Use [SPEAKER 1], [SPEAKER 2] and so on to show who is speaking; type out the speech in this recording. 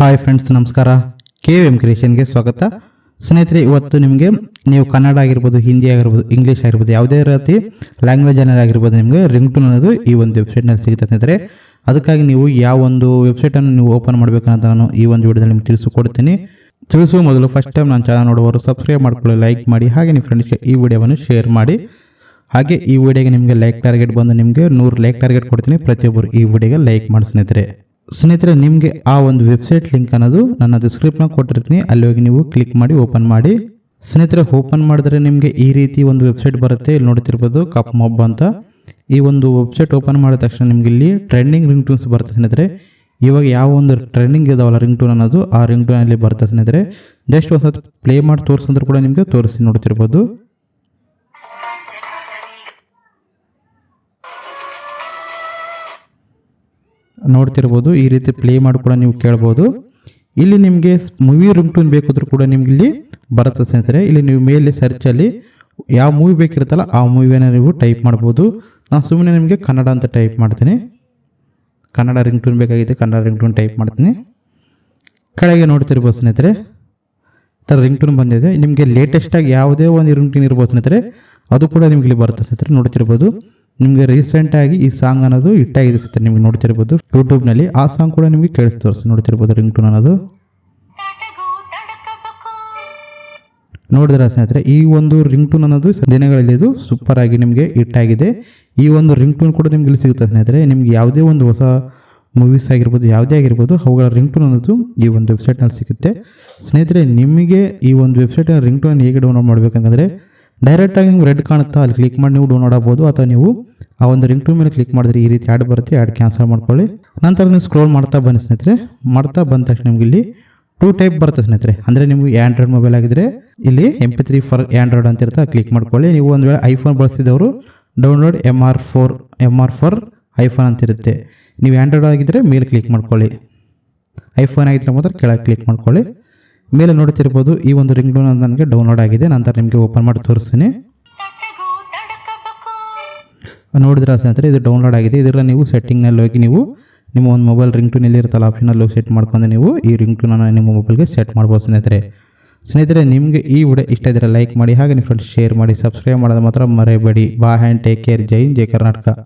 [SPEAKER 1] Hi friends ನಮಸ್ಕಾರ. K M ಕ್ರಿಯೇಷನ್ಗೆ ಸ್ವಾಗತ. ಸ್ನೇಹಿತರೆ, ಇವತ್ತು ನಿಮಗೆ ನೀವು ಕನ್ನಡ ಆಗಿರ್ಬೋದು, ಹಿಂದಿ ಆಗಿರ್ಬೋದು ಇಂಗ್ಲೀಷ್ ಆಗಿರ್ಬೋದು, ಯಾವುದೇ ರೀತಿ ಲ್ಯಾಂಗ್ವೇಜ್ ಅನ್ನೋದು ಆಗಿರ್ಬೋದು, ನಿಮಗೆ ರಿಂಗ್ ಟು ಅನ್ನೋದು ಈ ಒಂದು ವೆಬ್ಸೈಟ್ನಲ್ಲಿ ಸಿಗುತ್ತೆ ಸ್ನೇಹಿತರೆ. ಅದಕ್ಕಾಗಿ ನೀವು ಯಾವ ಒಂದು ವೆಬ್ಸೈಟನ್ನು ನೀವು ಓಪನ್ ಮಾಡಬೇಕಂತ ನಾನು ಈ ಒಂದು ವಿಡಿಯೋದಲ್ಲಿ ನಿಮ್ಗೆ ತಿಳಿಸಿಕೊಡ್ತೀನಿ. ತಿಳಿಸುವ ಮೊದಲು ಫಸ್ಟ್ ಟೈಮ್ ನಾನು ಚಾನಲ್ ನೋಡುವವರು ಸಬ್ಸ್ಕ್ರೈಬ್ ಮಾಡ್ಕೊಳ್ಳಿ ಲೈಕ್ ಮಾಡಿ, ಹಾಗೆ ನಿಮ್ಮ ಫ್ರೆಂಡ್ಸ್ಗೆ ಈ ವಿಡಿಯೋವನ್ನು ಶೇರ್ ಮಾಡಿ. ಹಾಗೆ ಈ ವಿಡಿಯೋಗೆ ನಿಮಗೆ ಲೈಕ್ ಟಾರ್ಗೆಟ್ ಬಂದು ನಿಮಗೆ ನೂರು ಲೈಕ್ ಟಾರ್ಗೆಟ್ ಕೊಡ್ತೀನಿ. ಪ್ರತಿಯೊಬ್ಬರು ಈ ವಿಡಿಯೋಗೆ ಲೈಕ್ ಮಾಡಿ ಸ್ನೇಹಿತರೆ. ಸ್ನೇಹಿತರೆ, ನಿಮಗೆ ಆ ಒಂದು ವೆಬ್ಸೈಟ್ ಲಿಂಕ್ ಅನ್ನೋದು ನನ್ನ ಡಿಸ್ಕ್ರಿಪ್ಷನ್ ಕೊಟ್ಟಿರ್ತೀನಿ. ಅಲ್ಲಿ ಹೋಗಿ ನೀವು ಕ್ಲಿಕ್ ಮಾಡಿ ಓಪನ್ ಮಾಡಿ. ಸ್ನೇಹಿತರೆ ಓಪನ್ ಮಾಡಿದ್ರೆ ನಿಮಗೆ ಈ ರೀತಿ ಒಂದು ವೆಬ್ಸೈಟ್ ಬರುತ್ತೆ. ಇಲ್ಲಿ ನೋಡ್ತಿರ್ಬೋದು, ಕಪ್ ಮೊಬ್ ಅಂತ. ಈ ಒಂದು ವೆಬ್ಸೈಟ್ ಓಪನ್ ಮಾಡಿದ ತಕ್ಷಣ ನಿಮಗೆ ಇಲ್ಲಿ ಟ್ರೆಂಡಿಂಗ್ ರಿಂಗ್ ಟೂನ್ಸ್ ಬರುತ್ತೆ ಸ್ನೇಹಿತರೆ. ಇವಾಗ ಯಾವ ಒಂದು ಟ್ರೆಂಡಿಂಗ್ ಇದಾವಲ್ಲ ರಿಂಗ್ ಟೂನ್ ಅನ್ನೋದು, ಆ ರಿಂಗ್ ಟೂನಲ್ಲಿ ಬರುತ್ತೆ ಸ್ನೇಹಿತರೆ. ಜಸ್ಟ್ ಒಂದು ಪ್ಲೇ ಮಾಡಿ ತೋರಿಸಿದ್ರು ಕೂಡ ನಿಮಗೆ ತೋರಿಸಿ ನೋಡ್ತಿರ್ಬೋದು. ನೋಡ್ತಿರ್ಬೋದು, ಈ ರೀತಿ ಪ್ಲೇ ಮಾಡಿ ಕೂಡ ನೀವು ಕೇಳ್ಬೋದು. ಇಲ್ಲಿ ನಿಮಗೆ ಮೂವಿ ರಿಂಗ್ ಟೂನ್ ಬೇಕಾದ್ರೂ ಕೂಡ ನಿಮ್ಗೆ ಇಲ್ಲಿ ಬರುತ್ತೆ ಸ್ನೇಹಿತರೆ. ಇಲ್ಲಿ ನೀವು ಮೇಲೆ ಸರ್ಚಲ್ಲಿ ಯಾವ ಮೂವಿ ಬೇಕಿರುತ್ತಲ್ಲ ಆ ಮೂವಿಯನ್ನು ನೀವು ಟೈಪ್ ಮಾಡ್ಬೋದು. ನಾನು ಸುಮ್ಮನೆ ನಿಮಗೆ ಕನ್ನಡ ಅಂತ ಟೈಪ್ ಮಾಡ್ತೀನಿ. ಕನ್ನಡ ರಿಂಗ್ ಟೂನ್ ಬೇಕಾಗಿದೆ, ಕನ್ನಡ ರಿಂಗ್ ಟೂನ್ ಟೈಪ್ ಮಾಡ್ತೀನಿ. ಕೆಳಗೆ ನೋಡ್ತಿರ್ಬೋದು ಸ್ನೇಹಿತರೆ. ಥರ ರಿಂಗ್ ಟೂನ್ ಬಂದಿದೆ. ನಿಮಗೆ ಲೇಟೆಸ್ಟಾಗಿ ಯಾವುದೇ ಒಂದು ರಿಂಗ್ ಟೂನ್ ಇರ್ಬೋದು ಸ್ನೇಹಿತರೆ. ಅದು ಕೂಡ ನಿಮಗೆ ಇಲ್ಲಿ ಬರುತ್ತೆ ಸ್ನೇಹಿತರೆ, ನೋಡ್ತಿರ್ಬೋದು. ನಿಮಗೆ ರೀಸೆಂಟಾಗಿ ಈ ಸಾಂಗ್ ಅನ್ನೋದು ಇಟ್ಟಾಗಿದೆ ಸರ್ ನಿಮಗೆ ನೋಡ್ತಿರ್ಬೋದು. ಯೂಟ್ಯೂಬ್ನಲ್ಲಿ ಆ ಸಾಂಗ್ ಕೂಡ ನಿಮಗೆ ಕೇಳಿಸ್ ತೋರಿಸಿ ನೋಡ್ತಿರ್ಬೋದು ರಿಂಗ್ ಟೂನ್ ಅನ್ನೋದು. ನೋಡಿದ್ರ ಸ್ನೇಹಿತರೆ, ಈ ಒಂದು ರಿಂಗ್ ಟೂನ್ ಅನ್ನೋದು ದಿನಗಳಲ್ಲಿ ಇದು ಸೂಪರ್ ಆಗಿ ನಿಮಗೆ ಇಟ್ಟಾಗಿದೆ ಈ ಒಂದು ರಿಂಗ್ ಟೂನ್ ಕೂಡ ನಿಮ್ಗೆ ಇಲ್ಲಿ ಸಿಗುತ್ತೆ ಸ್ನೇಹಿತರೆ. ನಿಮ್ಗೆ ಯಾವುದೇ ಒಂದು ಹೊಸ ಮೂವೀಸ್ ಆಗಿರ್ಬೋದು, ಯಾವುದೇ ಆಗಿರ್ಬೋದು, ಅವುಗಳ ರಿಂಗ್ ಟೂನ್ ಅನ್ನೋದು ಈ ಒಂದು ವೆಬ್ಸೈಟ್ನಲ್ಲಿ ಸಿಗುತ್ತೆ. ಸ್ನೇಹಿತರೆ, ನಿಮಗೆ ಈ ಒಂದು ವೆಬ್ಸೈಟ್ನ ರಿಂಗ್ ಟೂನ್ ಹೇಗೆ ಡೌನ್ಲೋಡ್ ಮಾಡಬೇಕಂದ್ರೆ ಡೈರೆಕ್ಟಾಗಿ ನಿಮ್ಗೆ ರೆಡ್ ಕಾಣುತ್ತಾ, ಅಲ್ಲಿ ಕ್ಲಿಕ್ ಮಾಡಿ ನೀವು ಡೌನ್ಲೋಡ್ ಆಗ್ಬೋದು, ಅಥವಾ ನೀವು ಆ ಒಂದು ರಿಂಗ್ ಮೇಲೆ ಕ್ಲಿಕ್ ಮಾಡಿದ್ರೆ ಈ ರೀತಿ ಆ್ಯಡ್ ಬರುತ್ತೆ ಆ್ಯಡ್ ಕ್ಯಾನ್ಸಲ್ ಮಾಡ್ಕೊಳ್ಳಿ. ನಂತರ ನೀವು ಸ್ಕ್ರೋಲ್ ಮಾಡ್ತಾ ಬನ್ನಿ ಸ್ನೇಹಿತರೆ. ಮಾಡ್ತಾ ಬಂದ ತಕ್ಷಣ ನಿಮ್ಗೆ ಇಲ್ಲಿ ಟೂ ಟೈಪ್ ಬರುತ್ತೆ ಸ್ನೇಹಿತರೆ. ಅಂದರೆ ನಿಮಗೆ ಆ್ಯಂಡ್ರಾಯ್ಡ್ ಮೊಬೈಲ್ ಆಗಿದ್ರೆ ಇಲ್ಲಿ M P three for Android ಅಂತ ಇರುತ್ತೆ ಕ್ಲಿಕ್ ಮಾಡ್ಕೊಳ್ಳಿ. ನೀವು ಒಂದು ವೇಳೆ iPhone ಬಳಸಿದವರು download M R four M R for iPhone ಅಂತ ಇರುತ್ತೆ. ನೀವು ಆ್ಯಂಡ್ರಾಯ್ಡ್ ಆಗಿದ್ದರೆ ಮೇಲೆ ಕ್ಲಿಕ್ ಮಾಡ್ಕೊಳ್ಳಿ. ಐಫೋನ್ ಆಗಿದ್ರೆ ಮಾತ್ರ ಕೆಳಗೆ ಕ್ಲಿಕ್ ಮಾಡ್ಕೊಳ್ಳಿ. ಮೇಲೆ ನೋಡುತ್ತಿರ್ಬೋದು ಈ ಒಂದು ರಿಂಗ್ ಟೋನ್ ನನಗೆ ಡೌನ್ಲೋಡ್ ಆಗಿದೆ. ನಂತರ ನಿಮಗೆ ಓಪನ್ ಮಾಡಿ ತೋರಿಸ್ತೀನಿ. ನೋಡಿದ್ರೆ ಸ್ನೇಹಿತರೆ, ಇದು ಡೌನ್ಲೋಡ್ ಆಗಿದೆ. ಇದರ ನೀವು ಸೆಟ್ಟಿಂಗ್ನಲ್ಲಿ ಹೋಗಿ ನೀವು ನಿಮ್ಮ ಒಂದು ಮೊಬೈಲ್ ರಿಂಗ್ ಟೂನ್ ಇರುತ್ತಲ್ಲ ಆಪ್ಷನಲ್ಲಿ ಹೋಗಿ ಸೆಟ್ ಮಾಡ್ಕೊಂಡು ನೀವು ಈ ರಿಂಗ್ ಟೂನನ್ನು ನಿಮ್ಮ ಮೊಬೈಲ್ಗೆ ಸೆಟ್ ಮಾಡ್ಬೋದು ಸ್ನೇಹಿತರೆ. ಸ್ನೇಹಿತರೆ, ನಿಮಗೆ ಈ ವಿಡಿಯೋ ಇಷ್ಟ ಇದ್ದರೆ ಲೈಕ್ ಮಾಡಿ, ಹಾಗೆ ನಿಮ್ಮ ಫ್ರೆಂಡ್ಸ್ ಶೇರ್ ಮಾಡಿ ಸಬ್ಸ್ಕ್ರೈಬ್ ಮಾಡೋದು ಮಾತ್ರ ಮರೆಯಬೇಡಿ. ಬಾ ಹ್ಯಾಂಡ್ ಟೇಕ್ ಕೇರ್ ಜೈ ಜೈ ಕರ್ನಾಟಕ.